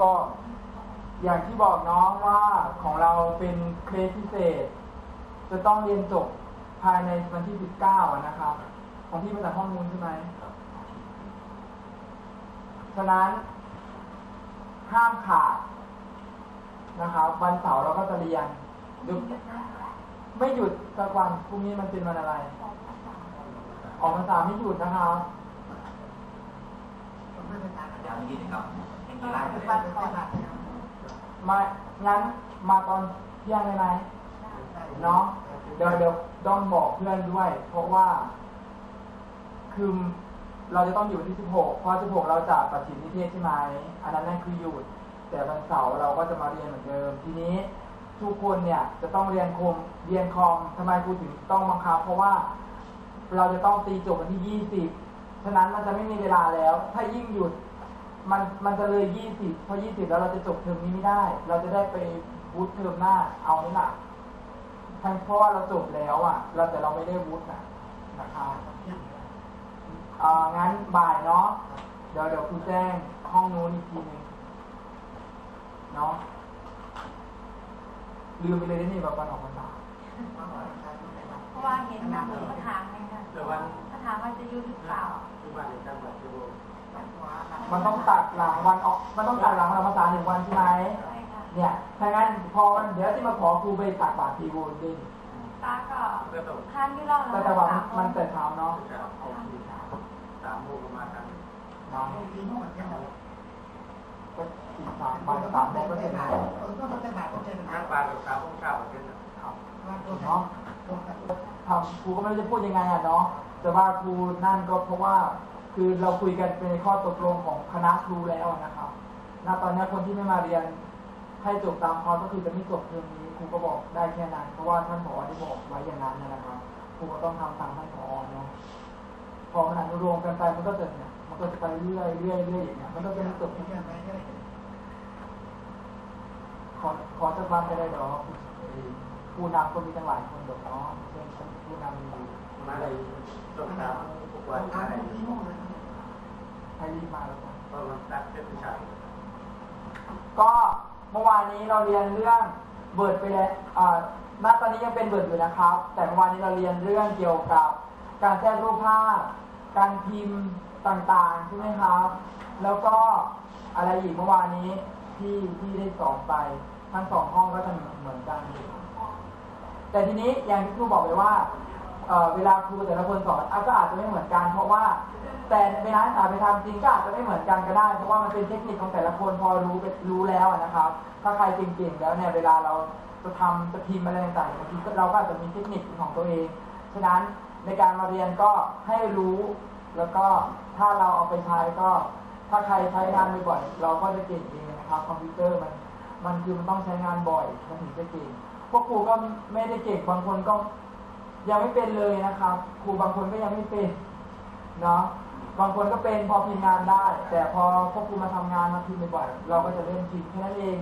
ก็อย่างที่บอกน้องว่าของเราเป็นเคสพิเศษ จะต้องเรียนจบภายในวันที่ 19 นะครับ ของพี่มาจากห้องนู้นใช่ไหมฉะนั้นห้ามขาดนะครับวันเสาร์เราก็จะเรียนหยุดไม่หยุดสักวันพรุ่งนี้มันเป็นวันอะไร ออกพรรษาไม่หยุดนะครับ อย่างนี้นะครับมางั้นมาตอนเที่ยงเลยไหมเนาะเดี๋ยวเดี๋ยวต้องบอกเพื่อนด้วย เพราะว่า คือเราจะต้องอยู่ที่ 16 เพราะ 16 เราจะปัจฉิมนิเทศใช่ไหมอันนั้นนั่นคือหยุด แต่วันเสาร์เราก็จะมาเรียนเหมือนเดิม ทีนี้ทุกคนเนี่ยจะต้องเรียนคมเรียนคอมทำไมครูถึงต้องบังคับ เพราะว่าเราจะต้องตีจบวันที่ 20 ฉะนั้นมันจะไม่มีเวลาแล้ว ถ้ายิ่งหยุด มันมันจะเลยยี่สิบพอยี่สิบแล้วเราจะจบเทอมนี้ไม่ได้ เราจะได้ไปวูดเทอมหน้า เอาไหมล่ะทั้งเพราะว่าเราจบแล้วอะ เราแต่เราไม่ได้วูดนะนะครับอ่างั้นบ่ายเนาะเดี๋ยวเดี๋ยวครูแจ้งห้องนู้นอีกทีหนึงเนาะลืมไปเลยนะนี่แบบวันออกพรรษาเพราะว่าเห็นนะเหมือนกระถางเลยค่ะแต่วันกระถางมันจะอยู่หรือเปล่าทุกวันในจังหวัดที่มั นต้องตัดหลังวันออก มันต้องตัดหลังวันออกพรรษาหนึ่งวันใช่ไหมใช่ค่ะเนี่ยถ้างั้นพอมันเดี๋ยวที่มาขอครูไปตักบาตรทีบูนดิตาก็ก็ต้องทานที่เราแต่แต่ว่ามันมันแต่เช้าเนาะจะเอาสามโมงประมาณนั้นเนาะก็สี่สามบ่ายสามโมงก็เสร็จแล้วนักปลากับสามโมงเช้าเป็นครับเนาะทำครูก็ไม่รู้จะพูดยังไงอะเนาะแต่ว่าครูนั่นก็เพราะว่า คือเราคุยกันเป็นข้อตกลงของคณะครูแล้วนะครับณตอนนี้คนที่ไม่มาเรียนให้จบตามคอร์สก็คือจะไม่จบเทอมนี้ครูก็บอกได้แค่นั้นเพราะว่าท่านผอได้บอกไว้อย่างนั้นนะครับครูก็ต้องทำตามท่านผอเนาะพอมันอนุโลมกันไปมันก็จะเนี่ยมันก็จะไปเรื่อยเรื่อยเรื่อยอย่างเงี้ยมันก็จะไม่จบที่ไหนขอขอสักวันก็ได้เนาะผู้นำก็มีตั้งหลายคนเดี๋ยวเนาะเช่นผู้นำมีมาเลยจบสามทุกวันอะไร ให้รีบมาแล้วกันเพราะมันตัดเป็นผู้ชายก็เมื่อวานนี้เราเรียนเรื่องเบิร์ดไปแล้วอ่าณตอนนี้ยังเป็นเบิร์ดอยู่นะครับ แต่เมื่อวานนี้เราเรียนเรื่องเกี่ยวกับ การแทรกรูปภาพ การพิมพ์ต่างๆใช่ไหมครับ แล้วก็อะไรอีกเมื่อวานนี้ที่ที่ได้สอนไปทั้งสองห้องก็จะเหมือนกัน แต่ทีนี้อย่างที่ครูบอกไปว่า เวลาครูแต่ละคนสอนอะก็อาจจะไม่เหมือนกัน เพราะว่า แต่เวลาสาไปทำจริงก็อาจจะไม่เหมือนกันก็ได้ เพราะว่ามันเป็นเทคนิคของแต่ละคนพอรู้รู้แล้วนะครับ ถ้าใครเก่งๆแล้วเนี่ยเวลาเราจะทำจะพิมพ์อะไรต่างๆบางทีเราก็อาจจะมีเทคนิคของตัวเอง ฉะนั้นในการมาเรียนก็ให้รู้ แล้วก็ถ้าเราเอาไปใช้ก็ ถ้าใครใช้งานบ่อยๆเราก็จะเก่งเองนะครับคอมพิวเตอร์มันมันคือมันต้องใช้งานบ่อยมันถึงจะเก่งพวกครูก็ไม่ได้เก่งบางคนก็ ยังไม่เป็นเลยนะครับ ครูบางคนก็ยังไม่เป็นเนาะบางคนก็เป็นพอพิมพ์งานได้ แต่พอพวกครูมาทำงานมาพิมพ์บ่อยๆเราก็จะเริ่มพิมพ์แค่นั้นเอง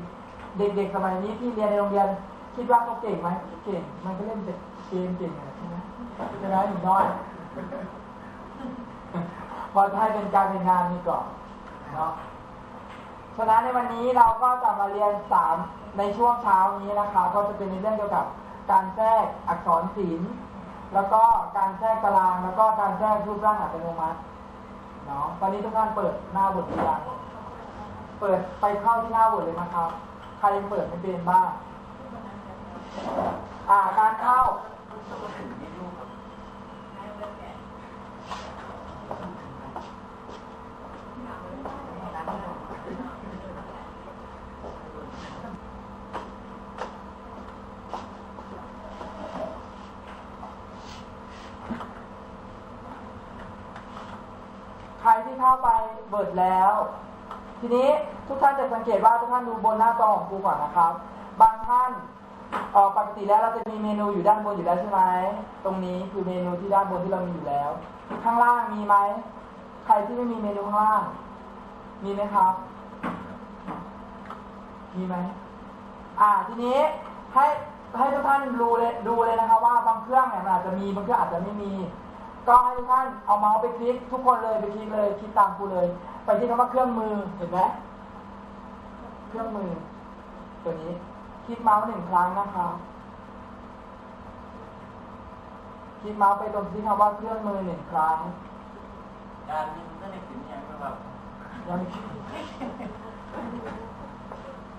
เด็กๆสมัยนี้ที่เรียนในโรงเรียนคิดว่าเขาเก่งไหมเก่ง มันก็เล่นเกมเก่งอะใช่ไหมใช่ไหมหนูน้อยพอให้เป็นการเป็นงานนี้ก่อนเนาะฉะนั้นในวันนี้เราก็จะมาเรียนสามในช่วงเช้านี้นะคะ ก็จะเป็นในเรื่องเกี่ยวกับการแทรกอักษรศิลป์ แล้วก็การแทรกตาราง แล้วก็การแทรกรูปร่างอัตโนมัติเนาะตอนนี้ทุกท่านเปิดหน้าบทหรือยังเปิดไปเข้าที่หน้าบทเลยนะครับ ใครยังเปิดไม่เป็นบ้าง อ่าการเข้า เข้าไปเบิดแล้ว ทีนี้ทุกท่านจะสังเกตว่าทุกท่านดูบนหน้าจอของครูก่อนนะครับ บางท่านออปกติแล้วเราจะมีเมนูอยู่ด้านบนอยู่แล้วใช่ไหมตรงนี้คือเมนูที่ด้านบนที่เรามีอยู่แล้ว ข้างล่างมีไหมใครที่ไม่มีเมนูข้างล่าง มีไหมครับ มีไหมอ่าทีนี้ให้ให้ทุกท่านดูเลยดูเลยนะครับว่าบางเครื่องเนี่ยมันอาจจะมีบางเครื่องอาจจะไม่มี ก็ให้ทุกท่านเอาเมาส์ไปคลิกทุกคนเลยไปคลิกเลยคลิกตามครูเลย ไปที่คำว่าเครื่องมือเห็นไหมเครื่องมือ ตัวนี้คลิกเมาส์หนึ่งครั้งนะคะคลิกเมาส์ไปตรงที่คำว่าเครื่องมือหนึ่งครั้งงานนี้มันก็ได้กินยังไม่แบบยัง